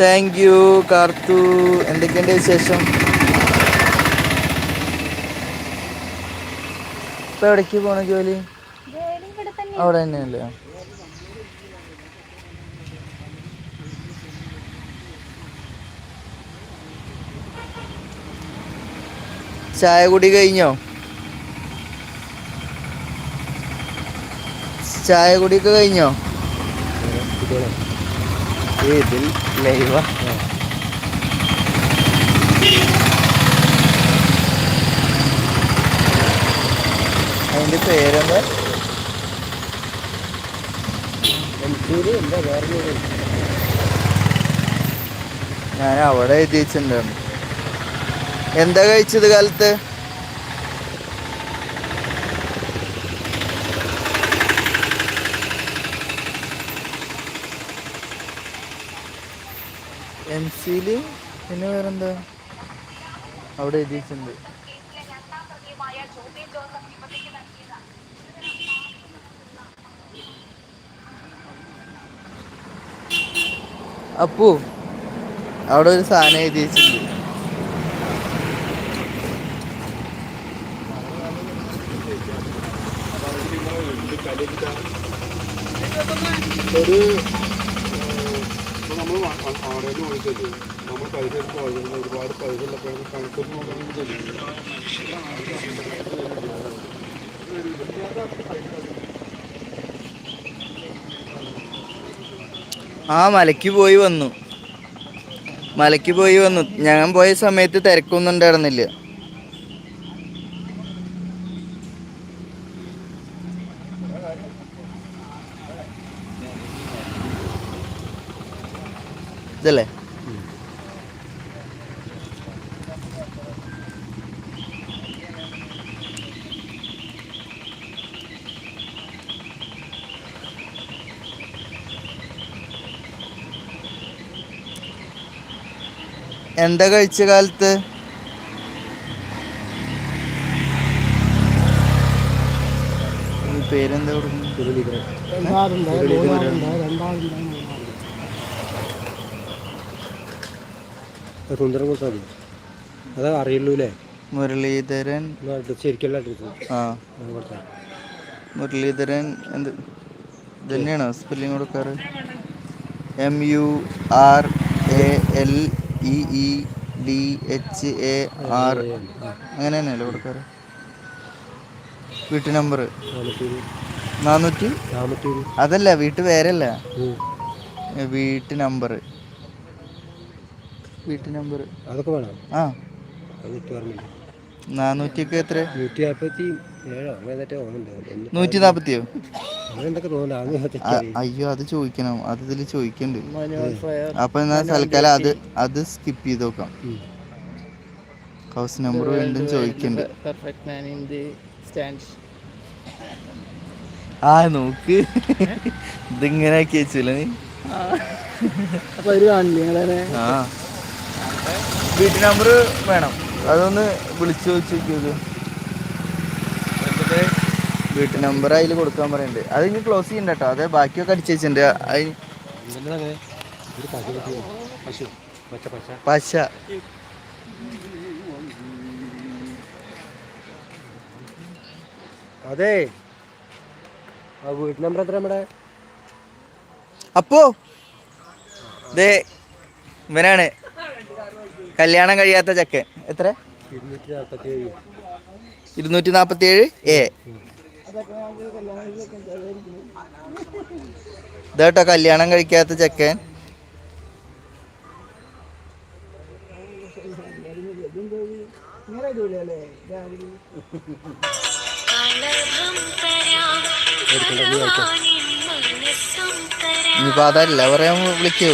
Thank you Karthu എന്തൊക്കെയുണ്ട് വിശേഷം? ഇപ്പൊ എവിടേക്ക് പോണ ജോലി? അവിടെ തന്നെയല്ലേ? ചായ കുടി കഴിഞ്ഞോ? ചായ കുടിയൊക്കെ കഴിഞ്ഞോ? ഇതിൽ ലൈവാ? അതിന്റെ പേരെന്താ? ഞാൻ അവിടെ എഴുതി വെച്ചിട്ടുണ്ടായിരുന്നു എന്താ കഴിച്ചത് കാലത്ത്? എം സിയിൽ പിന്നെ വേറെന്താ? അവിടെ എഴുതിയിട്ടുണ്ട്. അപ്പു അവിടെ ഒരു സാധനം എഴുതി വെച്ചിട്ടുണ്ട് ഒരു നമ്മൾ ആടേന്ന് വാങ്ങിച്ചത് നമ്മൾ പൈസ എടുത്ത് ഒരുപാട് പൈസ നോക്കണമെങ്കിൽ ആ മലയ്ക്ക് പോയി വന്നു. മലയ്ക്ക് പോയി വന്നു. ഞാൻ പോയ സമയത്ത് തിരക്കൊന്നും ഉണ്ടായിരുന്നില്ല. ഇതല്ലേ? എന്താ കഴിച്ച കാലത്ത്? പേരെന്താ കൊടുക്കുന്നത്? സുന്ദരം കൊടുത്താൽ മതി അത് മുരളീധരൻ ശരിക്കല്ല അഡ്രസ് ആ. മുരളീധരൻ എന്ത്? തന്നെയാണോ സ്പെല്ലിംഗ് കൊടുക്കാറ്? M U R A L E E D H A R അങ്ങനെ തന്നെയല്ലേ കൊടുക്കാറ്. വീട്ടു നമ്പർ നാനൂറ്റി? അതല്ല വീട്ടു പേരല്ല. വീട്ടു നമ്പർ വീട്ടു നമ്പർ അതൊക്കെ വേണം. ആ. നാനൂറ്റിയൊക്കെ എത്ര നൂറ്റി നാൽപ്പത്തി ഏഴോ നൂറ്റി നാൽപ്പത്തിയോ അയ്യോ അത് ചോദിക്കണം. അത് ഇതിൽ ചോദിക്കണ്ട്. അപ്പൊ എന്നാ തൽക്കാലം അത് അത് സ്കിപ്പ് ചെയ്ത് നോക്കാം. ഹൗസ് നമ്പർ വീണ്ടും ചോദിക്കണ്ട്. ആ നോക്ക്. ഇതിങ്ങനെ ആക്കി വെച്ചില്ല നീ ആ. വീട്ടു നമ്പർ വേണം. അതൊന്ന് വിളിച്ചു ചോദിച്ചോക്കിയത് വീട്ടു നമ്പർ അതിൽ കൊടുക്കാൻ പറയുന്നുണ്ട് അത് ഇനി ക്ലോസ് ചെയ്യണ്ട കേട്ടോ അതെ ബാക്കിയൊക്കെ അടിച്ചു വെച്ചിട്ടുണ്ട്. പശു അതെ. ആ വീട്ടു നമ്പർ എത്ര നമ്മുടെ? അപ്പോ ദേ ഇവനാണ്. കല്യാണം കഴിയാത്ത ചക്കൻ. എത്ര? ഇരുന്നൂറ്റി നാൽപ്പത്തി ഏഴ് ഇരുന്നൂറ്റി നാപ്പത്തി ഏഴ് എ. ഇതേട്ടോ കല്യാണം കഴിക്കാത്ത ചെക്കൻ. ഇനിയിപ്പോ അതല്ല പറയാൻ വിളിക്കോ.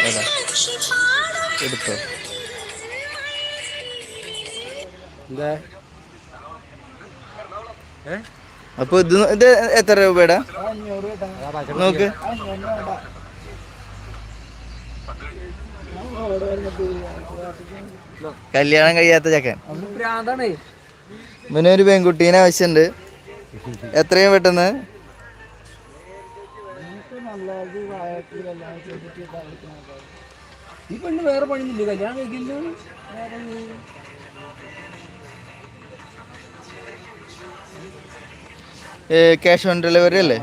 ഏതാ? എടുത്തോ അപ്പൊ ഇത് ഇത് എത്ര രൂപയുടെ പച്ച നോക്ക് കല്യാണം കഴിയാത്ത ചക്കൻ പിന്നെ ഒരു പെൺകുട്ടീനെ ആവശ്യമുണ്ട് എത്രയും പെട്ടെന്ന് ഈ പെണ്ണ് വേറെ പണിയില്ല കല്യാണം കഴിക്കില്ല? ക്യാഷ് ഓൺ ഡെലിവറി അല്ലേ?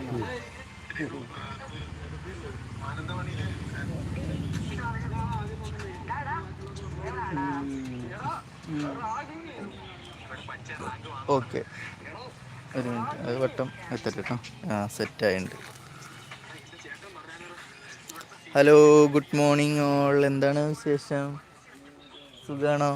ഓക്കെ. ഒരു മിനിറ്റ്. അത് വട്ടം എത്തട്ടെ കേട്ടോ ആ സെറ്റായിട്ടുണ്ട് ഹലോ ഗുഡ് മോർണിംഗ് ഓൾ എന്താണ് വിശേഷം? സുഖാണോ?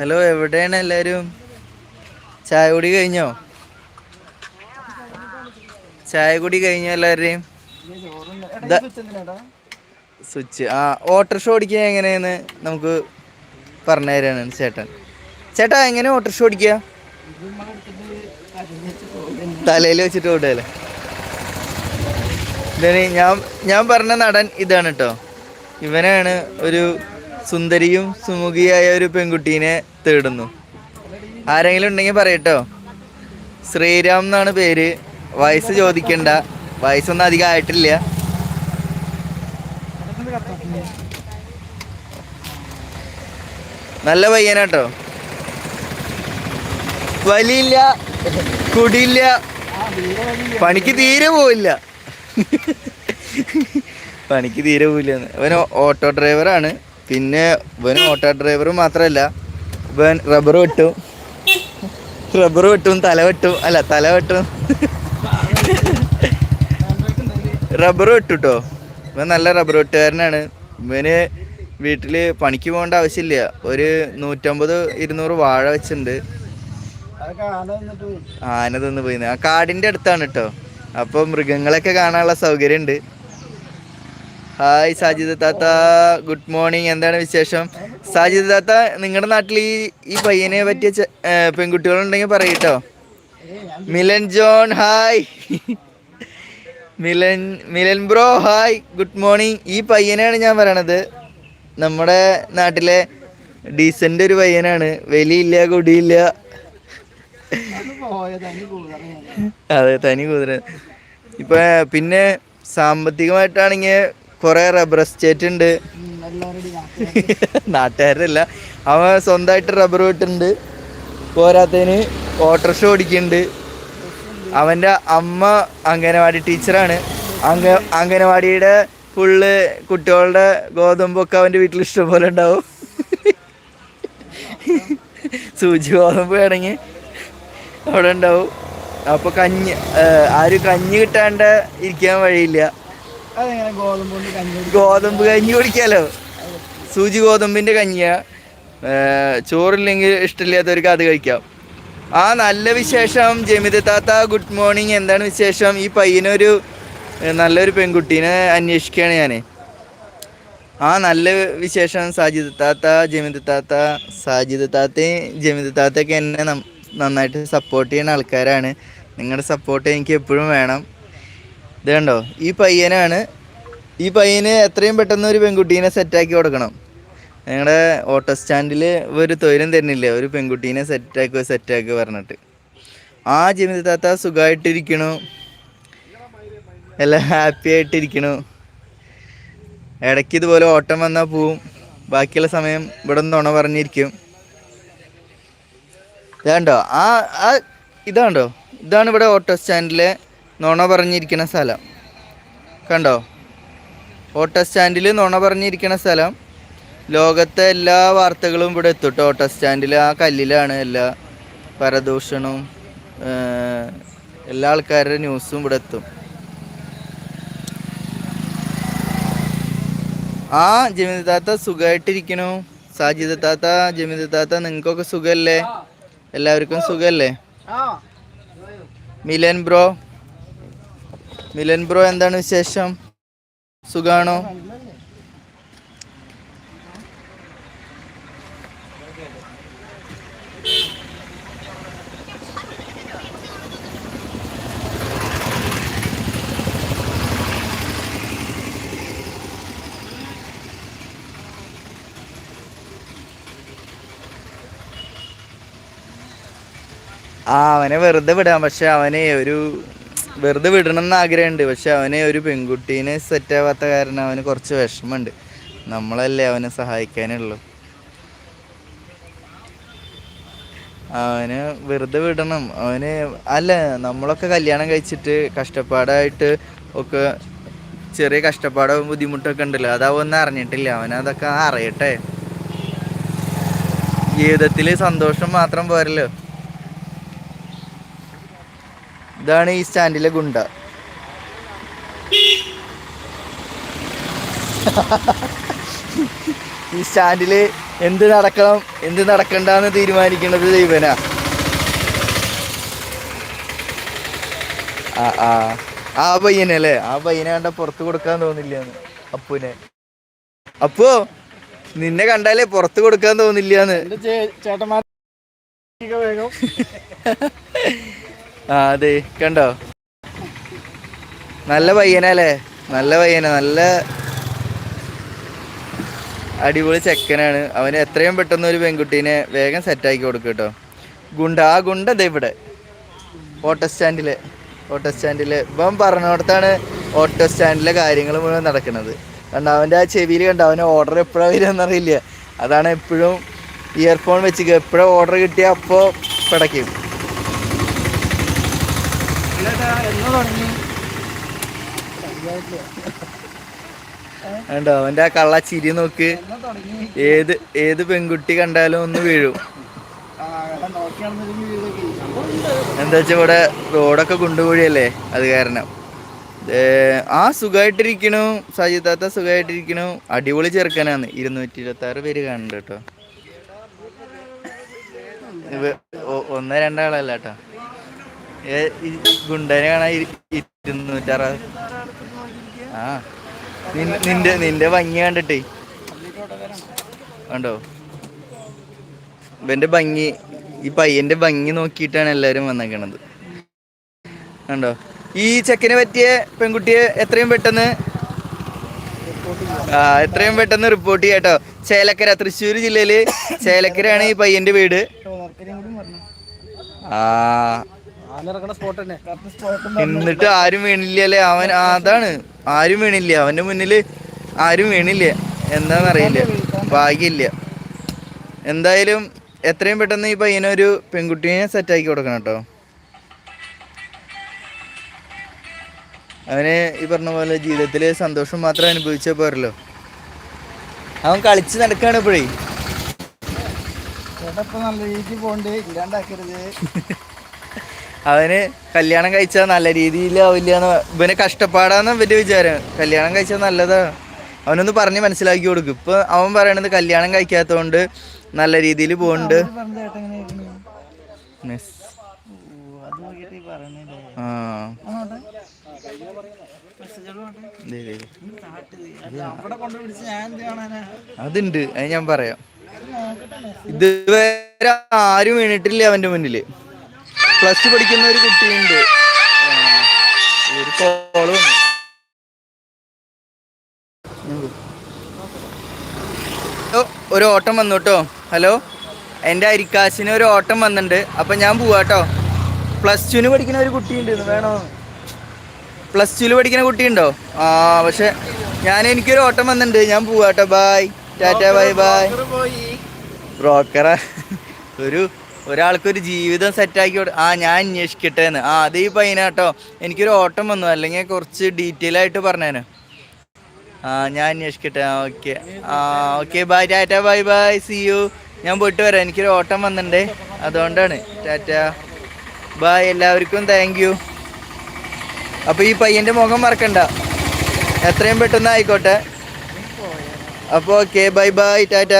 ഹലോ എവിടെയാണ് എല്ലാവരും ചായ കുടി കഴിഞ്ഞോ? ചായ കുടി കഴിഞ്ഞോ എല്ലാവരുടെയും? സ്വിച്ച്. ആ ഓട്ടോറിക്ഷ ഓടിക്കുക എങ്ങനെയെന്ന് നമുക്ക് പറഞ്ഞു തരാനാണ് ചേട്ടൻ. ചേട്ടാ എങ്ങനെ ഓട്ടോറിക്ഷ ഓടിക്കുക? തലയിൽ വെച്ചിട്ട് ഓടുകയല്ലേ ഇതാണ് ഞാൻ ഞാൻ പറഞ്ഞ നടൻ ഇതാണ് കേട്ടോ ഇവനാണ് ഒരു സുന്ദരിയും സുമുഖിയായ ഒരു പെൺകുട്ടീനെ തേടുന്നു. ആരെങ്കിലും ഉണ്ടെങ്കിൽ പറയട്ടോ. ശ്രീരാം എന്നാണ് പേര്. വയസ്സ് ചോദിക്കണ്ട. വയസ്സൊന്നും അധികം ആയിട്ടില്ല. നല്ല പയ്യനാട്ടോ വലിയില്ല കുടിയില്ല. പണിക്ക് തീരെ പോവില്ല. പണിക്ക് തീരെ പോവില്ല. അവൻ ഓട്ടോ ഡ്രൈവറാണ്. പിന്നെ ഇവൻ ഓട്ടോ ഡ്രൈവർ മാത്രമല്ല ഇവൻ റബ്ബർ വെട്ടും. റബ്ബർ വെട്ടും തല വെട്ടും. അല്ല തല വെട്ടും. റബ്ബർ വെട്ടുട്ടോ. കേട്ടോ ഇവൻ നല്ല റബ്ബർ വെട്ടുകാരനാണ്. ഇവന് വീട്ടിൽ പണിക്ക് പോകേണ്ട ആവശ്യമില്ല. ഒരു നൂറ്റമ്പത് ഇരുന്നൂറ് വാഴ വെച്ചിട്ടുണ്ട്. ആന തിന്ന് പോയി ആ കാടിന്റെ അടുത്താണ് കേട്ടോ അപ്പൊ മൃഗങ്ങളൊക്കെ കാണാനുള്ള സൗകര്യം ഉണ്ട് ഹായ് സാജിദ് താത്ത. ഗുഡ് മോർണിംഗ് എന്താണ് വിശേഷം? സാജിദ് താത്ത നിങ്ങളുടെ നാട്ടിൽ ഈ ഈ പയ്യനെ പറ്റിയ പെൺകുട്ടികളുണ്ടെങ്കിൽ പറയട്ടോ. Milan John hi. Milan Milan bro hi. Good morning ഈ പയ്യനാണ് ഞാൻ പറയണത്. നമ്മുടെ നാട്ടിലെ ഡീസന്റ് ഒരു പയ്യനാണ്. വലിയില്ല കുടിയില്ല അത് തനി കുതിര ഇപ്പൊ പിന്നെ സാമ്പത്തികമായിട്ടാണെങ്കിൽ കുറെ റബ്ബർ എസ്റ്റേറ്റ് ഉണ്ട്. നാട്ടുകാരല്ല. അവൻ സ്വന്തമായിട്ട് റബ്ബർ വെട്ടുണ്ട്. പോരാത്തതിന് ഓട്ടോറിക്ഷ ഓടിക്കുന്നുണ്ട് അവന്റെ അമ്മ അംഗനവാടി ടീച്ചറാണ് അംഗ അംഗനവാടിയുടെ ഫുള്ള് കുട്ടികളുടെ ഗോതമ്പൊക്കെ അവന്റെ വീട്ടിൽ ഇഷ്ടംപോലെ ഉണ്ടാവും. സൂചി ഗോതമ്പ് വേണമെങ്കിൽ അവിടെ ഉണ്ടാവും. അപ്പോൾ കഞ്ഞി ആര് കഞ്ഞി കിട്ടാണ്ട് ഇരിക്കാൻ വഴിയില്ല. ഗോതമ്പ് കഞ്ഞി ഗോതമ്പ് കഞ്ഞി കുടിക്കാലോ? സൂചി ഗോതമ്പിന്റെ കഞ്ഞിയാ. ചോറില്ലെങ്കിൽ ഇഷ്ടമില്ലാത്തവർക്ക് അത് കഴിക്കാം. ആ നല്ല വിശേഷം. ജമിത താത്ത ഗുഡ് മോർണിംഗ് എന്താണ് വിശേഷം? ഈ പയ്യനൊരു നല്ലൊരു പെൺകുട്ടീനെ അന്വേഷിക്കുകയാണ് ഞാൻ ആ നല്ല വിശേഷം. സാജിദ് താത്ത ജമിത താത്ത സാജിദ് താത്തയും ജമിത താത്തയൊക്കെ എന്നെ നന്നായിട്ട് സപ്പോർട്ട് ചെയ്യുന്ന ആൾക്കാരാണ്. നിങ്ങളുടെ സപ്പോർട്ട് എനിക്ക് എപ്പോഴും വേണം. ഇത് കണ്ടോ? ഈ പയ്യനാണ്. ഈ പയ്യന് എത്രയും പെട്ടെന്ന് ഒരു പെൺകുട്ടീനെ സെറ്റാക്കി കൊടുക്കണം. ഞങ്ങളുടെ ഓട്ടോ സ്റ്റാൻഡിൽ ഒരു തൊഴിലും തരുന്നില്ല. ഒരു പെൺകുട്ടീനെ സെറ്റാക്കുക സെറ്റാക്കുക പറഞ്ഞിട്ട്. ആ ജിമിത താത്ത സുഖമായിട്ടിരിക്കണു എല്ലാം ഹാപ്പി ആയിട്ടിരിക്കണു. ഇടയ്ക്ക് ഇതുപോലെ ഓട്ടം വന്നാൽ പോവും. ബാക്കിയുള്ള സമയം ഇവിടെ നിന്ന് നുണ പറഞ്ഞിരിക്കും. ഇതാണ്ടോ ആ ആ ഇതാണ്ടോ ഇതാണ് ഇവിടെ ഓട്ടോ സ്റ്റാൻഡിലെ നുണ പറഞ്ഞിരിക്കുന്ന സ്ഥലം. കണ്ടോ? ഓട്ടോ സ്റ്റാൻഡിൽ നുണ പറഞ്ഞിരിക്കുന്ന സ്ഥലം. ലോകത്തെ എല്ലാ വാർത്തകളും ഇവിടെ എത്തും കേട്ടോ ഓട്ടോ സ്റ്റാൻഡിൽ ആ കല്ലിലാണ് എല്ലാ പരദൂഷണവും എല്ലാ ആൾക്കാരുടെ ന്യൂസും ഇവിടെ എത്തും. ആ ജമിത താത്ത സുഖമായിട്ടിരിക്കണു സാജിദ താത്ത ജമിത താത്ത നിങ്ങൾക്കൊക്കെ സുഖമല്ലേ എല്ലാവർക്കും സുഖല്ലേ? മിലൻ ബ്രോ. മിലൻ ബ്രോ എന്താണ് വിശേഷം? സുഖാണോ ആ അവനെ വെറുതെ വിടാം. പക്ഷെ അവനെ ഒരു വെറുതെ വിടണം എന്ന് ആഗ്രഹമുണ്ട്. പക്ഷെ അവനെ ഒരു പെൺകുട്ടീനെ സെറ്റ് ആവാത്ത കാരണം അവന് കുറച്ച് വിഷമമുണ്ട്. നമ്മളല്ലേ അവനെ സഹായിക്കാനുള്ളൂ. അവന് വെറുതെ വിടണം. അവന് അല്ല നമ്മളൊക്കെ കല്യാണം കഴിച്ചിട്ട് കഷ്ടപ്പാടായിട്ട് ഒക്കെ ചെറിയ കഷ്ടപ്പാടും ബുദ്ധിമുട്ടൊക്കെ ഉണ്ടല്ലോ. അതാവൊന്നും അറിഞ്ഞിട്ടില്ല. അവനതൊക്കെ അറിയട്ടെ. ജീവിതത്തിൽ സന്തോഷം മാത്രം പോരല്ലോ. ഇതാണ് ഈ സ്റ്റാൻഡിലെ ഗുണ്ട. ഈ സ്റ്റാൻഡിൽ എന്ത് നടക്കണം എന്ത് നടക്കണ്ടെന്ന് തീരുമാനിക്കുന്നത് ദൈവനാ. ആ ആ. ആ പയ്യനല്ലേ? ആ പയ്യനെ കണ്ട പുറത്ത് കൊടുക്കാൻ തോന്നില്ല അപ്പുനെ അപ്പോ നിന്നെ കണ്ടാലേ പുറത്ത് കൊടുക്കാൻ തോന്നില്ല ചേട്ടന്മാർ ആ അതെ കണ്ടോ? നല്ല പയ്യനല്ലേ നല്ല പയ്യന നല്ല അടിപൊളി ചെക്കനാണ്. അവന് എത്രയും പെട്ടെന്ന് ഒരു പെൺകുട്ടീനെ വേഗം സെറ്റാക്കി കൊടുക്കും കേട്ടോ ഗുണ്ട ആ ഗുണ്ട ദേ ഇവിടെ. ഓട്ടോ സ്റ്റാൻഡിലെ ഓട്ടോ സ്റ്റാൻഡിലെ ഇപ്പം പറഞ്ഞിടത്താണ് ഓട്ടോ സ്റ്റാൻഡിലെ കാര്യങ്ങൾ മുഴുവൻ നടക്കുന്നത്. കണ്ട അവന്റെ ആ ചെവിയിൽ കണ്ട അവന്റെ ഓർഡർ എപ്പോഴാണ് വരികയെന്നറിയില്ല അതാണ് എപ്പോഴും ഇയർഫോൺ വെച്ച് എപ്പോഴും ഓർഡർ കിട്ടിയാൽ അപ്പോൾ പിടയ്ക്കും. കണ്ടോ അവന്റെ ആ കള്ള ചിരി നോക്ക്. ഏത് ഏത് പെൺകുട്ടി കണ്ടാലും ഒന്ന് വീഴും. എന്താ വെച്ചാൽ ഇവിടെ റോഡൊക്കെ കുണ്ടുകുഴിയല്ലേ അത് കാരണം. ആ സുഖമായിട്ടിരിക്കണു സജിതാത്ത സുഖമായിട്ടിരിക്കണു അടിപൊളി ചെറുക്കനാന്ന് ഇരുന്നൂറ്റി ഇരുപത്തി ആറ് പേര് കാണുന്നുണ്ട് കേട്ടോ. ഒന്ന് രണ്ടാളല്ല കേട്ടോ. ഗുണ്ടനെ കാണാൻ ഇരു- ഇരുന്നൂറ്റാറ് ആ. നിന്റെ നിന്റെ ഭംഗി കണ്ടിട്ടേ. കണ്ടോ? ഇവന്റെ ഭംഗി ഈ പയ്യന്റെ ഭംഗി നോക്കിയിട്ടാണ് എല്ലാരും വന്നേക്കണത്. കണ്ടോ? ഈ ചെക്കനെ പറ്റിയ പെൺകുട്ടിയെ എത്രയും പെട്ടെന്ന് ആ എത്രയും പെട്ടെന്ന് റിപ്പോർട്ട് ചെയ്യാട്ടോ ചേലക്കര തൃശ്ശൂർ ജില്ലയിൽ ചേലക്കരയാണ് ഈ പയ്യന്റെ വീട്. ആ. എന്നിട്ട് ആരും വീണില്ലല്ലേ? അവൻ അതാണ്. ആരും വീണില്ല. അവന്റെ മുന്നിൽ ആരും വീണില്ല. എന്താന്നറിയില്ല ഭാഗ്യമില്ല. എന്തായാലും എത്രയും പെട്ടെന്ന് ഈ പയ്യനൊരു പെൺകുട്ടീനെ സെറ്റാക്കി കൊടുക്കണം കേട്ടോ. അവന് ഈ പറഞ്ഞ പോലെ ജീവിതത്തിൽ സന്തോഷം മാത്രം അനുഭവിച്ചാൽ പോരല്ലോ അവൻ കളിച്ച് നടക്കാണ് ഇപ്പോഴേ. ചേട്ടാ നല്ല രീതിക്ക് പോണ്ട് ഇല്ലാണ്ടാക്കരുത്. അവന് കല്യാണം കഴിച്ചാൽ നല്ല രീതിയിലാവില്ല എന്ന് ഇവന് കഷ്ടപ്പാടാന്ന് ഇവന്റെ വിചാരം. കല്യാണം കഴിച്ചാൽ നല്ലതാ അവനൊന്ന് പറഞ്ഞ് മനസ്സിലാക്കി കൊടുക്കും. ഇപ്പൊ അവൻ പറയണത് കല്യാണം കഴിക്കാത്തതുകൊണ്ട് നല്ല രീതിയിൽ പോണ്ട് ആ അതുണ്ട്. അത് ഞാൻ പറയാം. ഇതുവരെ ആരും വീണിട്ടില്ല അവന്റെ മുന്നിൽ. പ്ലസ് ടു പഠിക്കുന്ന ഒരു കുട്ടിയുണ്ട്. ഒരു കോളും. ഒരു ഓട്ടം വന്നു കേട്ടോ. ഹലോ? എന്റെ അരിക്കാശിന് ഒരു ഓട്ടം വന്നിട്ടുണ്ട്. അപ്പം ഞാൻ പോവാട്ടോ പ്ലസ് ടുവിന് പഠിക്കുന്ന ഒരു കുട്ടിയുണ്ട്. വേണോ? പ്ലസ് ടുവിൽ പഠിക്കുന്ന കുട്ടിയുണ്ടോ? ആ പക്ഷെ ഞാൻ എനിക്കൊരു ഓട്ടം വന്നിട്ടുണ്ട്. ഞാൻ പോവാട്ടോ ബായ് ടാറ്റ ബൈ ബായ് ബ്രോക്കറ ഒരു ഒരാൾക്കൊരു ജീവിതം സെറ്റാക്കി കൊടു ആ ഞാൻ അന്വേഷിക്കട്ടെ എന്ന്. ആ അത് ഈ പയ്യനാട്ടോ എനിക്കൊരു ഓട്ടം വന്നു. അല്ലെങ്കിൽ കുറച്ച് ഡീറ്റെയിൽ ആയിട്ട് പറഞ്ഞേന്. ആ ഞാൻ അന്വേഷിക്കട്ടെ. ആ ഓക്കെ ആ okay bye tata bye bye see you ഞാൻ പോയിട്ട് വരാം. എനിക്കൊരു ഓട്ടം വന്നിട്ടുണ്ടേ അതുകൊണ്ടാണ്. ടാറ്റ ബൈ എല്ലാവർക്കും താങ്ക് യു അപ്പോൾ ഈ പയ്യന്റെ മുഖം മറക്കണ്ട. എത്രയും പെട്ടെന്ന് ആയിക്കോട്ടെ. അപ്പോൾ ഓക്കെ ബൈ ബൈ ടാറ്റ